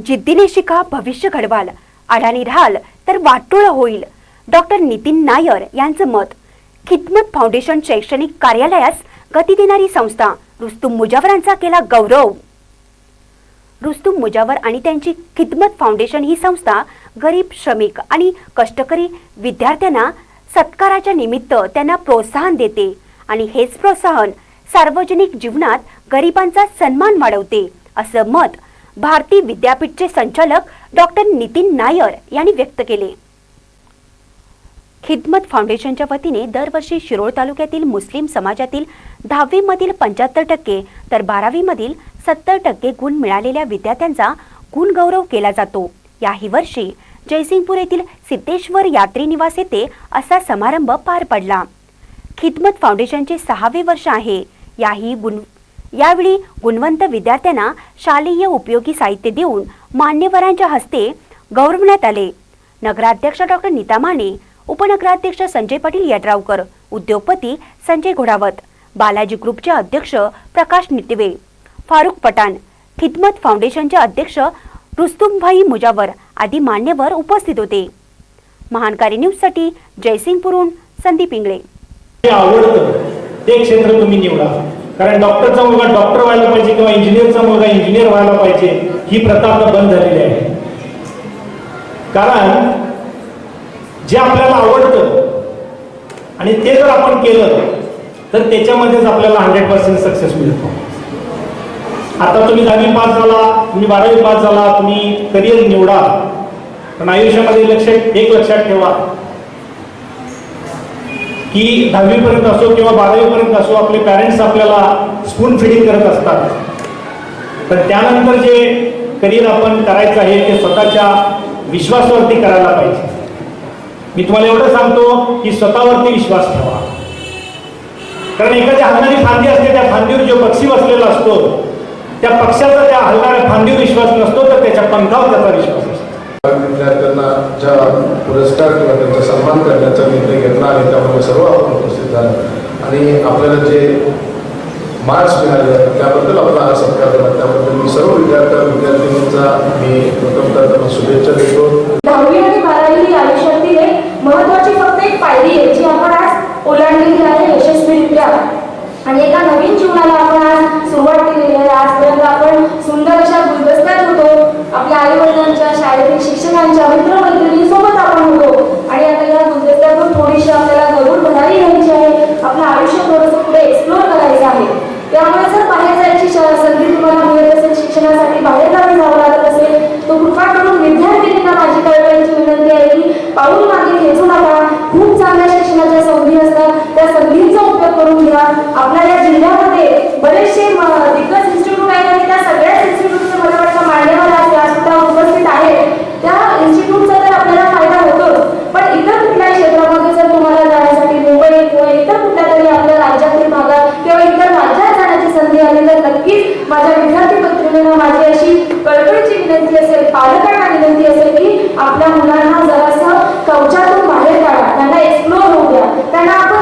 जिद्दीने शिका भविष्य घडवाल. अडाणी राहाल तर वाटोळं होईल. डॉक्टर नितीन नायर यांचं मत. खिदमत फाउंडेशन शैक्षणिक कार्यालयास गती देणारी संस्था रुस्तुम मुजावरांचा केला गौरव. रुस्तुम मुजावर आणि त्यांची खिदमत फाउंडेशन ही संस्था गरीब श्रमिक आणि कष्टकरी विद्यार्थ्यांना सत्काराच्या निमित्त त्यांना प्रोत्साहन देते आणि हेच प्रोत्साहन सार्वजनिक जीवनात गरिबांचा सन्मान वाढवते असं मत भारती विद्यापीठचे संचालक डॉक्टर नितीन नायर यांनी व्यक्त केले. खिदमत फाउंडेशनच्या वतीने दरवर्षी शिरोळ तालुक्यातील मुस्लिम समाजातील दहावीमधील पंच्याहत्तर टक्के तर बारावीमधील सत्तर टक्के गुण मिळालेल्या विद्यार्थ्यांचा गुणगौरव केला जातो. याही वर्षी जयसिंगपूर येथील सिद्धेश्वर यात्री निवास येथे असा समारंभ पार पडला. खिदमत फाउंडेशनचे सहावे वर्ष आहे. याही गुण यावेळी गुणवंत विद्यार्थ्यांना शालेय उपयोगी साहित्य देऊन मान्यवरांच्या हस्ते गौरवण्यात आले. नगराध्यक्ष डॉक्टर नीता माने उपनगराध्यक्ष संजय पाटील यड्रावकर उद्योगपती संजय घोडावत बालाजी ग्रुपचे अध्यक्ष प्रकाश नितिवे फारुख पठाण खिदमत फाउंडेशनचे अध्यक्ष रुस्तुमभाई मुजावर आदी मान्यवर उपस्थित होते. महानकारी न्यूजसाठी जयसिंगपूरहून संदीप इंगळे. आवडतं. ते क्षेत्र तुम्ही निवडा. कारण डॉक्टरचा मुलगा डॉक्टर व्हायला पाहिजे किंवा इंजिनियरचा मुलगा इंजिनियर व्हायला पाहिजे ही प्रथा आता बंद झालेली आहे. कारण जे आपल्याला आवडतं आणि ते जर आपण केलं तर त्याच्यामध्येच आपल्याला हंड्रेड पर्सेंट सक्सेस मिळतो. आता तुम्ही दहावी पास झाला तुम्ही बारावी पास झाला तुम्ही करिअर निवडा. पण आयुष्यामध्ये लक्ष एक लक्षात ठेवा. की दहावीपर्यंत असो किंवा बारावीपर्यंत असो आपले पॅरेंट्स आपल्याला स्पून फिडिंग करत असतात. पण त्यानंतर जे करिअर आपण करायचं आहे ते स्वतःच्या विश्वासावरती करायला पाहिजे. मी तुम्हाला एवढं सांगतो की स्वतःवरती विश्वास ठेवा. कारण एखाद्या हलणारी फांदी असते त्या फांदीवर जो पक्षी बसलेला असतो त्या पक्षाचा त्या हलणाऱ्या फांदीवर विश्वास नसतो तर त्याच्या पंखावर त्याचा विश्वास विद्यार्थ्यांना ज्या पुरस्कार किंवा त्यांचा सन्मान करण्याचा निर्णय घेतला आहे त्यामध्ये सर्व आपण उपस्थित झालो. आणि आपल्याला जे मार्क्स मिळाले त्याबद्दल आपला हा सत्कार झाला. त्याबद्दल मी सर्व विद्यार्थ्या विद्यार्थिनींचा मी प्रथमतः त्यांना शुभेच्छा देतो दहावी आणि बारावी ही आयुष्यातील एक महत्वाची फक्त एक पायरी आहे जी आपण आज ओलांडलेली आहे यशस्वीरित्या आणि एका नवीन जीवनाला आपण आज सुरुवात केलेली आहे आजपर्यंत आपण सुंदर अशा गुलदस्त्यात होतो आपल्या आई वडिलांच्या शाळेतील शिक्षकांच्या मित्रमैत्रिणींसोबत आपण होतो आणि आता या गुलदस्त्यातून थोडीशी आपल्याला गरुड भरारी घ्यायची आहे आपलं आयुष्य थोडंसं पुढे एक्सप्लोर करायचं आहे त्यामुळे जर बाहेर जायची श- संधी तुम्हाला मिळत असेल शिक्षणासाठी बाहेरगावी जावं लागत असेल तो कृपा करून विद्यार्थिनींना माझी कळकळीची विनंती आहे की पाऊल मागे खेचू नका. विद्यार्थी माझी अशी कळकळीची विनंती असेल पालकांना विनंती असेल की आपल्या मुलांना जरासं कवचातून बाहेर काढा त्यांना एक्सप्लोर होऊ द्या. त्यांना आपण